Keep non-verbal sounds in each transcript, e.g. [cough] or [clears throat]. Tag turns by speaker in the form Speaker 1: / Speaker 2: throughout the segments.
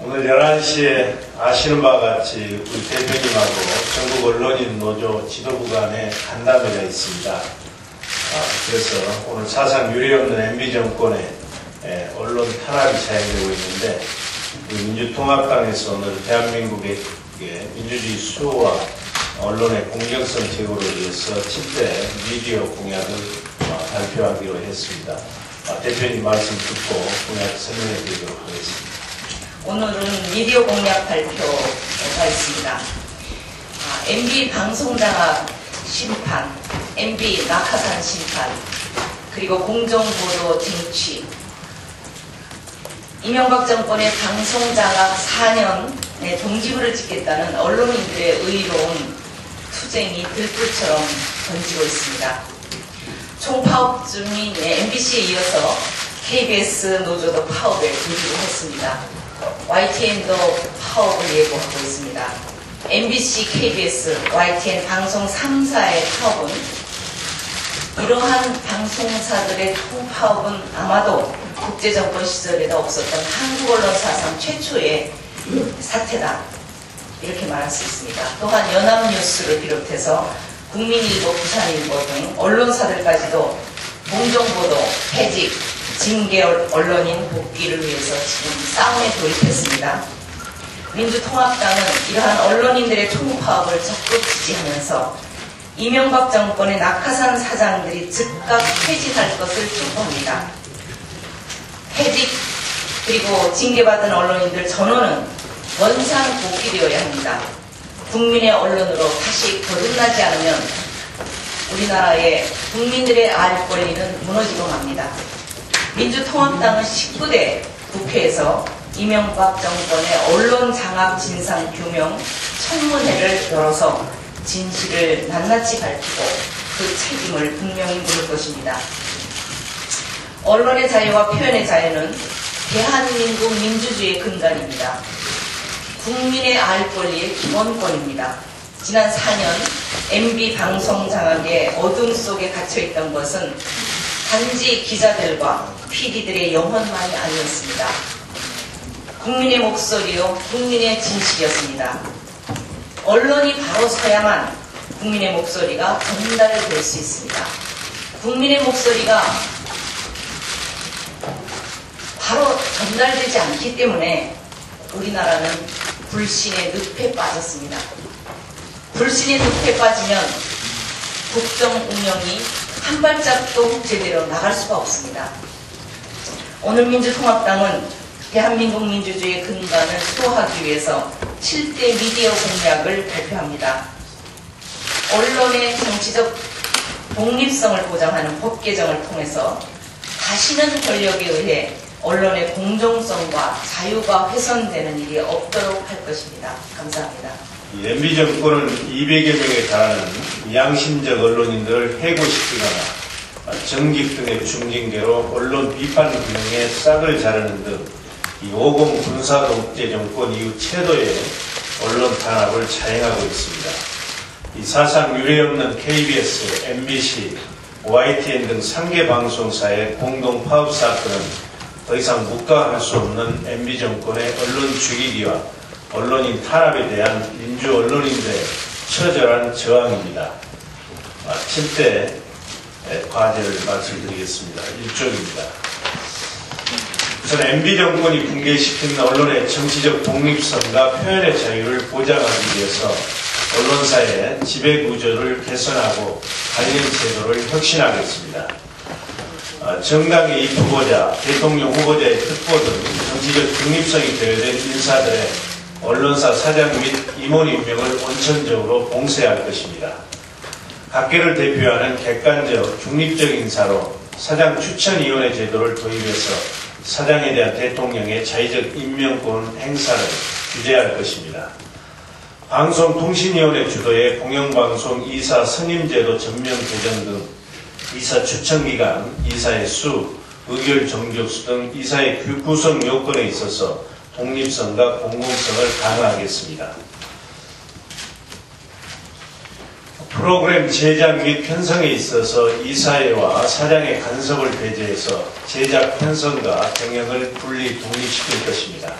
Speaker 1: 오늘 11시에 아시는 바와 같이 우리 대표님하고 전국 언론인 노조 지도부 간에 간담회가 있습니다. 아, 그래서 오늘 사상 유례없는 MB 정권의 에, 언론 탄압이 자행되고 있는데 민주통합당에서 오늘 대한민국의 예, 민주주의 수호와 언론의 공정성 제고를 위해서 7대 미디어 공약을 어, 발표하기로 했습니다. 아, 대표님 말씀 듣고 공약 설명해 드리도록 하겠습니다.
Speaker 2: 오늘은 미디어 공약 발표가 있습니다. 아, MB 방송장악 심판, MB 낙하산 심판, 그리고 공정보도 쟁취, 이명박 정권의 방송장악 4년의 동지부를 짓겠다는 언론인들의 의로운 투쟁이 들불처럼 번지고 있습니다. 총파업 중인 MBC에 이어서 KBS 노조도 파업에 조직을 했습니다. YTN도 파업을 예고하고 있습니다. MBC, KBS, YTN 방송 3사의 파업은 이러한 방송사들의 통파업은 아마도 국제정권 시절에도 없었던 한국 언론 사상 최초의 사태다. 이렇게 말할 수 있습니다. 또한 연합뉴스를 비롯해서 국민일보, 부산일보 등 언론사들까지도 공정보도, 해직, 징계 언론인 복귀를 위해서 지금 싸움에 돌입했습니다. 민주통합당은 이러한 언론인들의 총파업을 적극 지지하면서 이명박 정권의 낙하산 사장들이 즉각 퇴진할 것을 촉구합니다. 해직 그리고 징계받은 언론인들 전원은 원상 복귀되어야 합니다. 국민의 언론으로 다시 거듭나지 않으면 우리나라의 국민들의 알 권리는 무너지고 맙니다. 민주통합당은 19대 국회에서 이명박 정권의 언론 장악 진상 규명 청문회를 열어서 진실을 낱낱이 밝히고 그 책임을 분명히 물을 것입니다. 언론의 자유와 표현의 자유는 대한민국 민주주의의 근간입니다. 국민의 알 권리의 기본권입니다. 지난 4년 MB 방송 장악의 어둠 속에 갇혀 있던 것은 단지 기자들과 PD들의 영혼만이 아니었습니다. 국민의 목소리요, 국민의 진실이었습니다. 언론이 바로 서야만 국민의 목소리가 전달될 수 있습니다. 국민의 목소리가 바로 전달되지 않기 때문에 우리나라는 불신의 늪에 빠졌습니다. 불신의 늪에 빠지면 국정 운영이 한 발짝도 제대로 나갈 수가 없습니다. 오늘 민주통합당은 대한민국 민주주의의 근간을 수호하기 위해서 7대 미디어 공약을 발표합니다. 언론의 정치적 독립성을 보장하는 법 개정을 통해서 다시는 권력에 의해 언론의 공정성과 자유가 훼손되는 일이 없도록 할 것입니다. 감사합니다.
Speaker 1: MB 정권은 200여 명에 달하는 양심적 언론인들을 해고시키거나 정직 등의 중징계로 언론 비판 기능에 싹을 자르는 등 5공 군사 독재 정권 이후 최도의 언론 탄압을 자행하고 있습니다. 이 사상 유례없는 KBS, MBC, YTN 등 상계 방송사의 공동 파업 사건은 더 이상 묵과할 수 없는 MB 정권의 언론 죽이기와 언론인 탄압에 대한 민주 언론인들의 처절한 저항입니다. 7대 과제를 말씀드리겠습니다. 1쪽입니다. 우선 MB 정권이 붕괴시킨 언론의 정치적 독립성과 표현의 자유를 보장하기 위해서 언론사의 지배구조를 개선하고 관련 제도를 혁신하겠습니다. 정당의 입후보자, 대통령 후보자의 특보 등 정치적 중립성이 배려된 인사들의 언론사 사장 및 임원 임명을 원천적으로 봉쇄할 것입니다. 각계를 대표하는 객관적, 중립적 인사로 사장 추천위원회 제도를 도입해서 사장에 대한 대통령의 자의적 임명권 행사를 규제할 것입니다. 방송통신위원회 주도의 공영방송 이사 선임제도 전면 개정 등 이사 추천기간, 이사의 수, 의결 정족수 등 이사의 구성 요건에 있어서 독립성과 공공성을 강화하겠습니다. 프로그램 제작 및 편성에 있어서 이사회와 사장의 간섭을 배제해서 제작 편성과 경영을 분리 독립시킬 것입니다.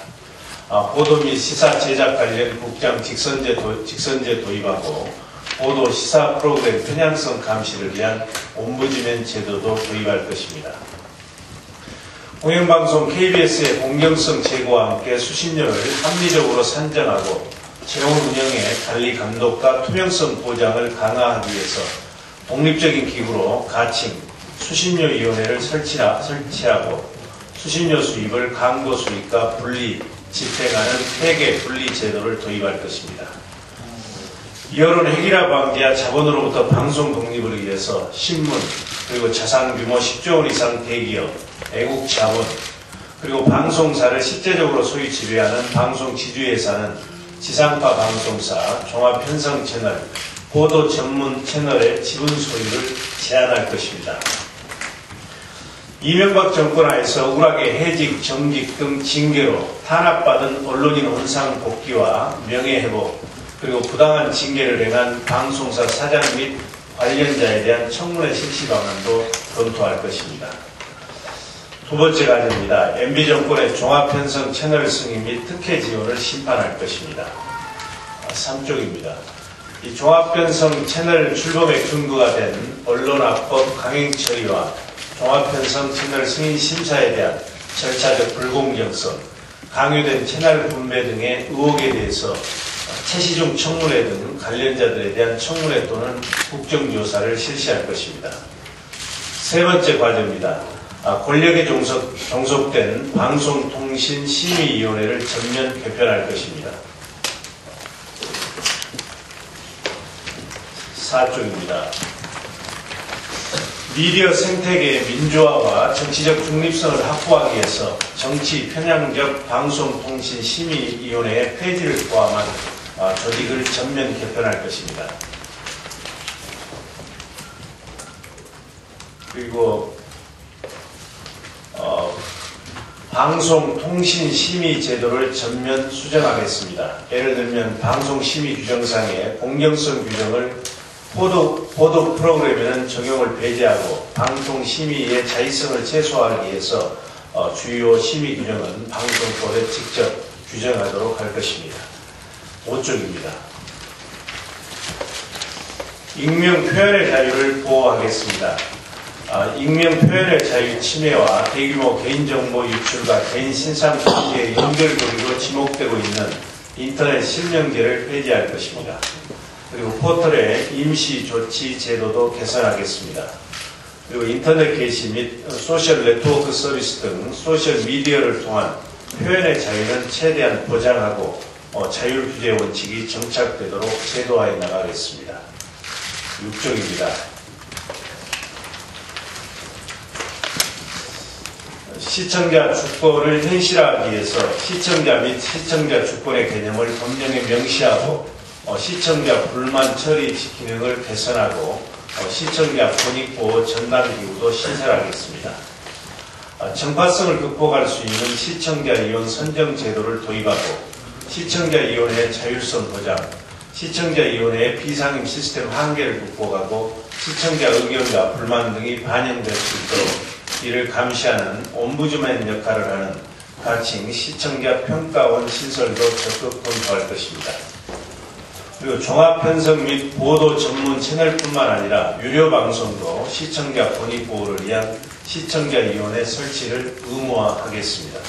Speaker 1: 아, 보도 및 시사 제작 관련 국장 직선제, 도, 직선제 도입하고 보도 시사 프로그램 편향성 감시를 위한 옴부즈맨 제도도 도입할 것입니다. 공영방송 KBS의 공정성 제고와 함께 수신료를 합리적으로 산정하고 채용 운영의 관리 감독과 투명성 보장을 강화하기 위해서 독립적인 기구로 가칭 수신료위원회를 설치하, 설치하고 수신료 수입을 광고 수입과 분리, 집행하는 회계 분리 제도를 도입할 것입니다. 여론 획일화 방지와 자본으로부터 방송 독립을 위해서 신문, 그리고 자산 규모 10조 원 이상 대기업, 애국 자본, 그리고 방송사를 실제적으로 소유 지배하는 방송 지주회사는 지상파 방송사, 종합 편성 채널, 보도 전문 채널의 지분 소유를 제한할 것입니다. 이명박 정권 하에서 우락의 해직, 정직 등 징계로 탄압받은 언론인 원상 복귀와 명예회복, 그리고 부당한 징계를 행한 방송사 사장 및 관련자에 대한 청문회 실시 방안도 검토할 것입니다. 두 번째 과제입니다. MB 정권의 종합편성 채널 승인 및 특혜 지원을 심판할 것입니다. 3쪽입니다. 이 종합편성 채널 출범의 근거가 된 언론합법 강행 처리와 종합편성 채널 승인 심사에 대한 절차적 불공정성, 강요된 채널 분배 등의 의혹에 대해서 최시중 청문회 등 관련자들에 대한 청문회 또는 국정조사를 실시할 것입니다. 세 번째 과제입니다. 아, 권력에 종속, 종속된 방송통신심의위원회를 전면 개편할 것입니다. 4쪽입니다. 미디어 생태계의 민주화와 정치적 중립성을 확보하기 위해서 정치 편향적 방송통신심의위원회의 폐지를 포함한 아, 조직을 전면 개편할 것입니다. 그리고 어, 방송통신심의 제도를 전면 수정하겠습니다. 예를 들면 방송심의 규정상의 공정성 규정을 보도, 보도 프로그램에는 적용을 배제하고 방송심의의 자의성을 최소화하기 위해서 어, 주요 심의 규정은 방송법에 직접 규정하도록 할 것입니다. 5쪽입니다. 익명 표현의 자유를 보호하겠습니다. 아, 익명 표현의 자유 침해와 대규모 개인정보 유출과 개인 신상 통지에 연결고리로 지목되고 있는 인터넷 실명제를 폐지할 것입니다. 그리고 포털의 임시 조치 제도도 개선하겠습니다. 그리고 인터넷 게시 및 소셜 네트워크 서비스 등 소셜 미디어를 통한 표현의 자유는 최대한 보장하고 어, 자율 규제 원칙이 정착되도록 제도화해 나가겠습니다. 6쪽입니다. 시청자 주권을 현실화하기 위해서 시청자 및 시청자 주권의 개념을 법령에 명시하고 어, 시청자 불만 처리 기능을 개선하고 어, 시청자 권익 보호 전담 기구도 신설하겠습니다. 어, 정파성을 극복할 수 있는 시청자 이용 선정 제도를 도입하고 시청자 위원회의 자율성 보장, 시청자 위원회의 비상임 시스템 한계를 극복하고 시청자 의견과 불만 등이 반영될 수 있도록 이를 감시하는 옴부즈맨 역할을 하는 가칭 시청자 평가원 신설도 적극 검토할 것입니다. 그리고 종합편성 및 보도 전문 채널뿐만 아니라 유료 방송도 시청자 권익 보호를 위한 시청자위원회 설치를 의무화하겠습니다.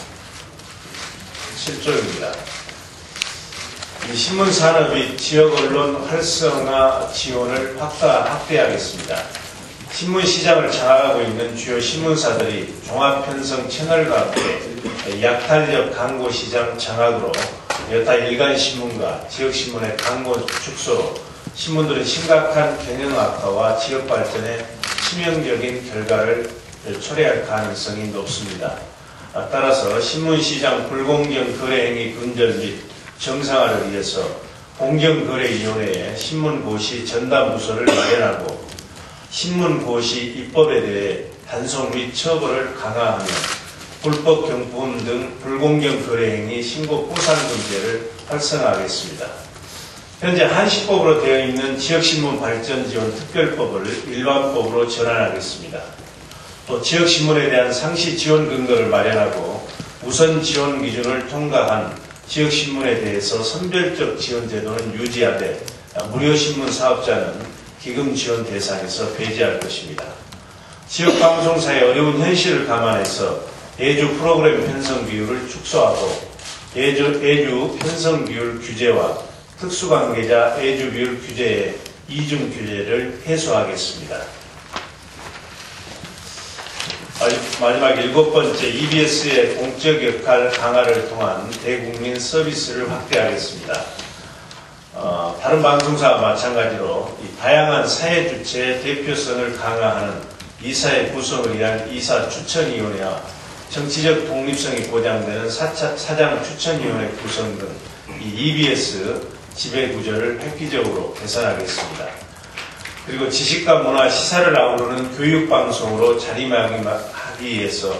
Speaker 1: 7조입니다. 이 신문산업이 지역 언론 활성화 지원을 확대, 확대하겠습니다. 신문 시장을 장악하고 있는 주요 신문사들이 종합편성 채널과 함께 약탈적 광고 시장 장악으로 여타 일간 신문과 지역 신문의 광고 축소로 신문들은 심각한 경영 악화와 지역 발전에 치명적인 결과를 초래할 가능성이 높습니다. 따라서 신문 시장 불공정 거래 행위 근절 및 정상화를 위해서 공정거래위원회에 신문 고시 전담 부서를 마련하고 신문고시 입법에 대해 단속 및 처벌을 강화하며 불법 경품 등 불공정 거래 행위 신고 보상 금제를 활성화하겠습니다. 현재 한시법으로 되어 있는 지역신문 발전 지원 특별법을 일반법으로 전환하겠습니다. 또 지역신문에 대한 상시 지원 근거를 마련하고 우선 지원 기준을 통과한 지역신문에 대해서 선별적 지원 제도는 유지하되 무료신문 사업자는 기금 지원 대상에서 배제할 것입니다. 지역 방송사의 어려운 현실을 감안해서 예주 프로그램 편성 비율을 축소하고 예주, 예주 편성 비율 규제와 특수관계자 예주 비율 규제의 이중 규제를 해소하겠습니다. 마지막 일곱 번째 EBS의 공적 역할 강화를 통한 대국민 서비스를 확대하겠습니다. 어, 다른 방송사와 마찬가지로 이 다양한 사회 주체의 대표성을 강화하는 이사의 구성을 위한 이사 추천위원회와 정치적 독립성이 보장되는 사차, 사장 추천위원회 구성 등 이 EBS 지배 구조를 획기적으로 개선하겠습니다. 그리고 지식과 문화, 시사를 아우르는 교육방송으로 자리매김하기 위해서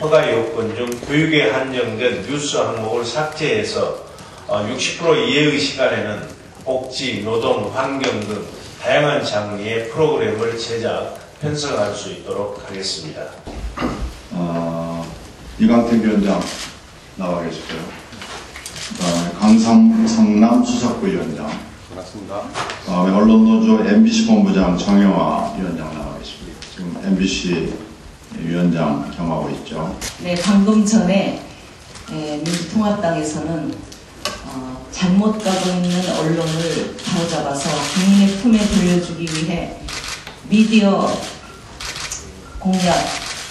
Speaker 1: 허가 요건 중 교육에 한정된 뉴스 항목을 삭제해서 60% 이하의 시간에는 복지, 노동, 환경 등 다양한 장르의 프로그램을 제작, 편성할 수 있도록 하겠습니다.
Speaker 3: 어, 이강택 위원장 나와 계시고요. 그다음에 강삼 성남 수석부 위원장,
Speaker 4: 반갑습니다.
Speaker 3: 그다음에 언론노조 MBC 본부장 정영화 위원장 나와 계십니다. 지금 MBC 위원장 겸하고 있죠.
Speaker 2: 네, 방금 전에 에, 민주통합당에서는 어, 잘못 가고 있는 언론을 바로잡아서 국민의 품에 돌려주기 위해 미디어 공약,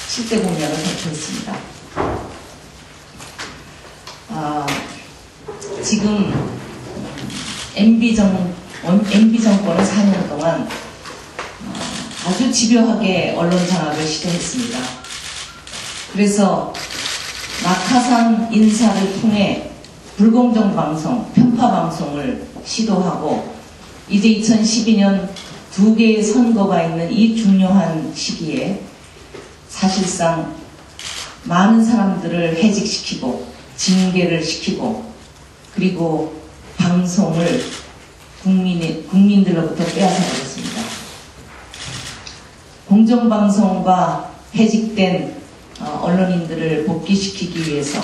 Speaker 2: 7대 공약을 발표했습니다. 아, 지금 MB 정, MB 정권은 4년 동안 어, 아주 집요하게 언론 장악을 시도했습니다. 그래서 낙하산 인사를 통해 불공정 방송, 편파 방송을 시도하고 이제 2012년 두 개의 선거가 있는 이 중요한 시기에 사실상 많은 사람들을 해직시키고 징계를 시키고 그리고 방송을 국민의, 국민들로부터 빼앗아버렸습니다. 공정방송과 해직된 어, 언론인들을 복귀시키기 위해서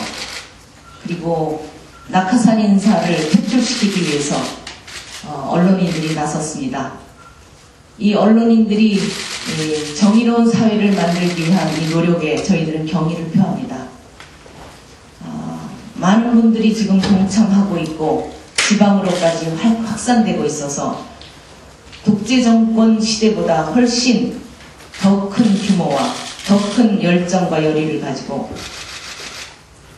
Speaker 2: 그리고 낙하산 인사를 퇴출시키기 위해서 어, 언론인들이 나섰습니다. 이 언론인들이 이 정의로운 사회를 만들기 위한 이 노력에 저희들은 경의를 표합니다. 어, 많은 분들이 지금 동참하고 있고 지방으로까지 확- 확산되고 있어서 독재 정권 시대보다 훨씬 더 큰 규모와 더 큰 열정과 열의를 가지고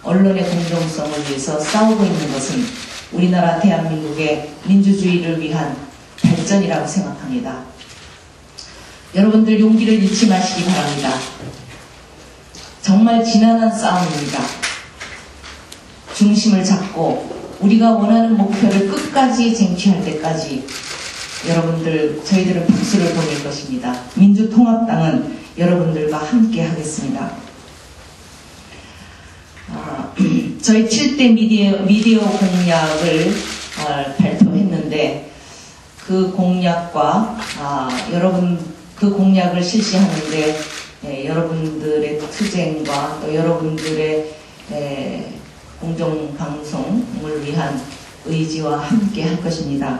Speaker 2: 언론의 공정성을 위해서 싸우고 있는 것은 우리나라 대한민국의 민주주의를 위한 발전이라고 생각합니다. 여러분들 용기를 잃지 마시기 바랍니다. 정말 지난한 싸움입니다. 중심을 잡고 우리가 원하는 목표를 끝까지 쟁취할 때까지 여러분들 저희들은 박수를 보낼 것입니다. 민주통합당은 여러분들과 함께 하겠습니다. 아, [clears throat] 저희 7대 미디어, 미디어 공약을 어, 발표했는데 그 공약과 아, 여러분 그 공약을 실시하는데 예, 여러분들의 투쟁과 또 여러분들의 예, 공정방송을 위한 의지와 함께 할 것입니다.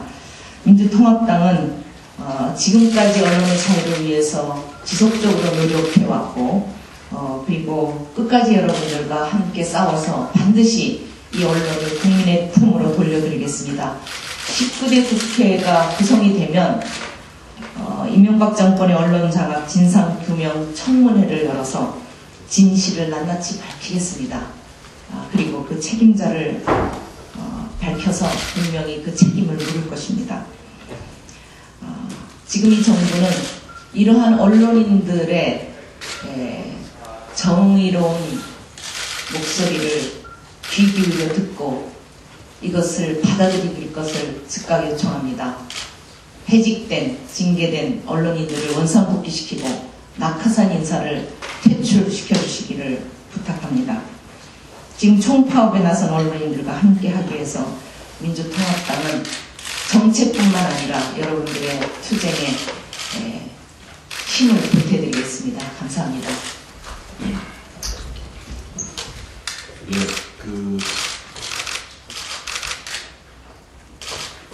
Speaker 2: 민주통합당은 어, 지금까지 언론의 자유를 위해서 지속적으로 노력해왔고 어, 그리고 끝까지 여러분들과 함께 싸워서 반드시 이 언론을 국민의 품으로 돌려드리겠습니다. 19대 국회가 구성이 되면 어, 이명박 정권의 언론 장악 진상 규명 청문회를 열어서 진실을 낱낱이 밝히겠습니다. 아, 그리고 그 책임자를 어, 밝혀서 분명히 그 책임을 물을 것입니다. 어, 지금 이 정부는 이러한 언론인들의 에, 정의로운 목소리를 귀 기울여 듣고 이것을 받아들일 것을 즉각 요청합니다. 해직된, 징계된 언론인들을 원상복귀시키고 낙하산 인사를 퇴출시켜 주시기를 부탁합니다. 지금 총파업에 나선 언론인들과 함께 하기 위해서 민주통합당은 정책뿐만 아니라 여러분들의 투쟁에 에, 힘을 보태드리겠습니다. 감사합니다.
Speaker 4: 예, 그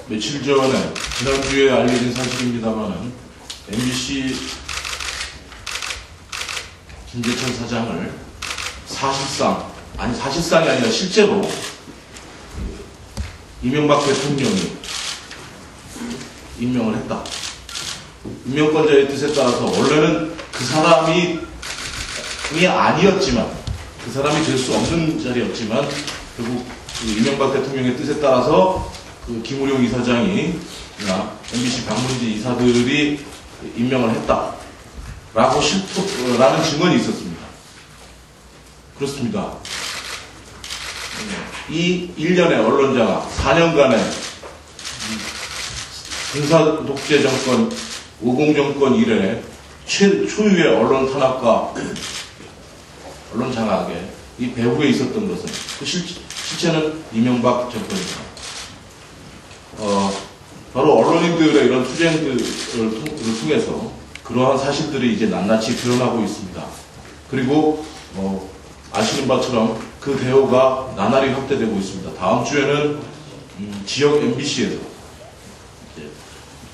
Speaker 4: 며칠 전에 지난주에 알려진 사실입니다만은 MBC 김재천 사장을 사실상 아니 사실상이 아니라 실제로 이명박 대통령이 임명을 했다. 임명권자의 뜻에 따라서 원래는 그 사람이 이 아니었지만 그 사람이 될 수 없는 자리였지만 결국 그 이명박 대통령의 뜻에 따라서 그 김우룡 이사장이 나 MBC 방문지 이사들이 임명을 했다라고 실토라는 증언이 있었습니다. 그렇습니다. 이 1년의 언론장악, 4년간의 군사 독재 정권, 오공 정권 이래 최, 초유의 언론 탄압과 언론 장악에 이 배후에 있었던 것은 그 실, 실체는 이명박 정권입니다. 어, 바로 언론인들의 이런 투쟁들을 통- 통해서 그러한 사실들이 이제 낱낱이 드러나고 있습니다. 그리고 어, 아시는 바처럼 그 대우가 나날이 확대되고 있습니다. 다음 주에는 음, 지역 MBC에서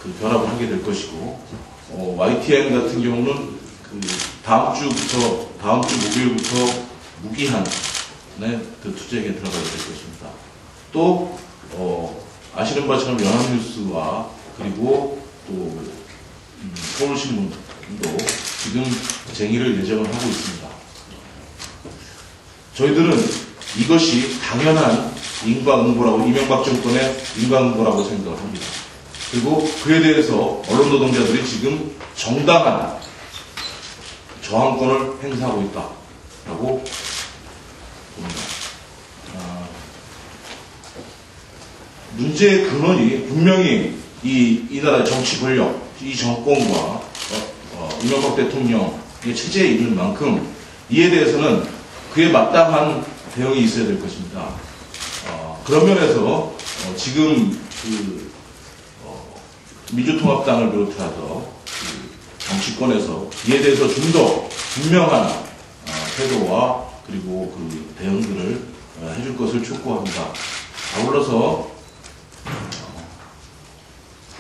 Speaker 4: 그 결합을 하게 될 것이고 어, YTN 같은 경우는 그 다음 주부터 다음 주 목요일부터 무기한의 그 투쟁에 들어가게 될 것입니다. 또 어, 아시는 바처럼 연합뉴스와 그리고 또 음, 서울신문도 지금 쟁의를 예정을 하고 있습니다. 저희들은 이것이 당연한 인과응보라고 이명박 정권의 인과응보라고 생각을 합니다. 그리고 그에 대해서 언론 노동자들이 지금 정당한 저항권을 행사하고 있다라고 봅니다. 아, 문제의 근원이 분명히 이, 이 나라의 정치 권력, 이 정권과 어, 어, 이명박 대통령의 체제에 있는 만큼 이에 대해서는 그에 마땅한 대응이 있어야 될 것입니다. 어, 그런 면에서 어, 지금 그 어, 민주통합당을 비롯해서 그 정치권에서 이에 대해서 좀 더 분명한 어, 태도와 그리고 그 대응들을 어, 해줄 것을 촉구합니다. 아울러서 어,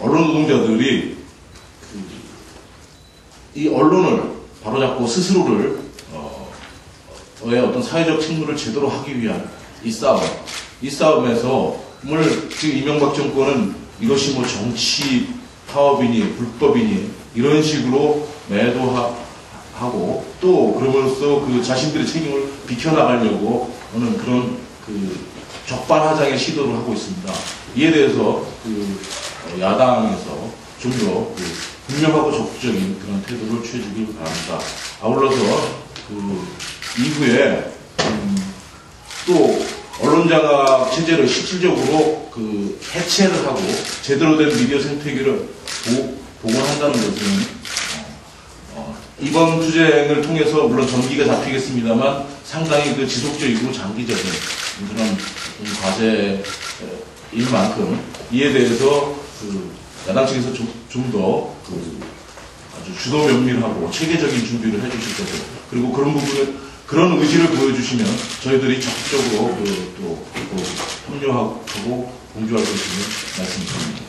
Speaker 4: 언론 노동자들이 그, 이 언론을 바로잡고 스스로를 어, 의 어떤 사회적 책무를 제대로 하기 위한 이 싸움, 이 싸움에서 물 지금 이명박 정권은 이것이 뭐 정치 파업이니 불법이니 이런 식으로 매도하고 또 그러면서 그 자신들의 책임을 비켜나가려고 하는 그런 그 적반하장의 시도를 하고 있습니다. 이에 대해서 그 어, 야당에서 좀더 그 분명하고 적극적인 그런 태도를 취해주길 바랍니다. 아울러서 그 이후에 음, 또 언론장악 체제를 실질적으로 그 해체를 하고 제대로 된 미디어 생태계를 보, 복원한다는 것은 어, 어, 이번 투쟁을 통해서 물론 전기가 잡히겠습니다만 상당히 그 지속적이고 장기적인 그런 좀 과제인 만큼 이에 대해서 그 야당 측에서 좀더 그 아주 주도 면밀하고 체계적인 준비를 해주실 거고 그리고 그런 부분을 그런 의지를 보여주시면 저희들이 적극적으로 그, 또, 또 협력하고 공조할 것임을 말씀드립니다.